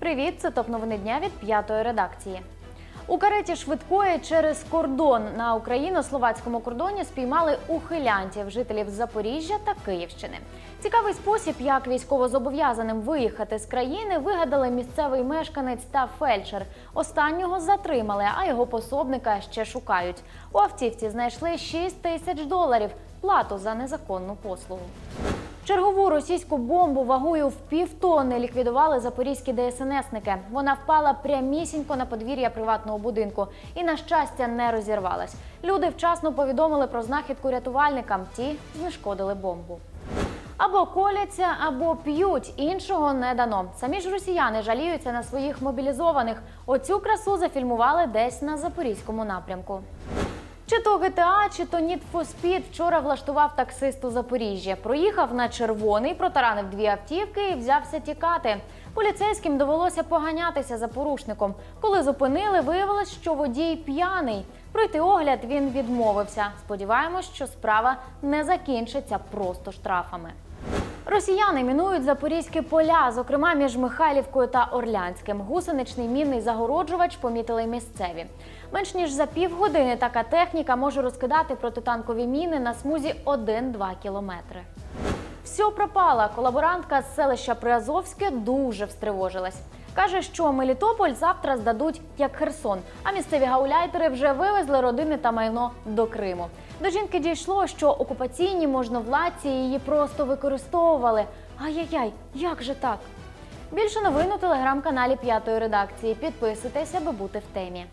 привіт! Це топ новини дня від п'ятої редакції. У кареті швидкої через кордон на україно-словацькому кордоні спіймали ухилянтів, жителів Запоріжжя та Київщини. Цікавий спосіб, як військовозобов'язаним виїхати з країни, вигадали місцевий мешканець та фельдшер. Останнього затримали, а його пособника ще шукають. У автівці знайшли 6 тисяч доларів плату за незаконну послугу. Чергову російську бомбу вагою в півтонни ліквідували запорізькі ДСНСники. Вона впала прямісінько на подвір'я приватного будинку і, на щастя, не розірвалась. Люди вчасно повідомили про знахідку рятувальникам. Ті знешкодили бомбу. Або коляться, або п'ють. Іншого не дано. Самі ж росіяни жаліються на своїх мобілізованих. Оцю красу зафільмували десь на запорізькому напрямку. Чи то ГТА, чи то Need for Speed вчора влаштував таксист у Запоріжжя. Проїхав на червоний, протаранив дві автівки і взявся тікати. Поліцейським довелося поганятися за порушником. Коли зупинили, виявилось, що водій п'яний. Пройти огляд він відмовився. Сподіваємось, що справа не закінчиться просто штрафами. Росіяни мінують запорізькі поля, зокрема між Михайлівкою та Орлянським. Гусеничний мінний загороджувач помітили місцеві. Менш ніж за півгодини така техніка може розкидати протитанкові міни на смузі 1-2 кілометри. Все пропало. Колаборантка з селища Приазовське дуже встривожилась. Каже, що Мелітополь завтра здадуть як Херсон, а місцеві гауляйтери вже вивезли родини та майно до Криму. До жінки дійшло, що окупаційні можновладці її просто використовували. Ай-яй-яй, як же так? Більше новин у телеграм-каналі п'ятої редакції. Підписуйтесь, аби бути в темі.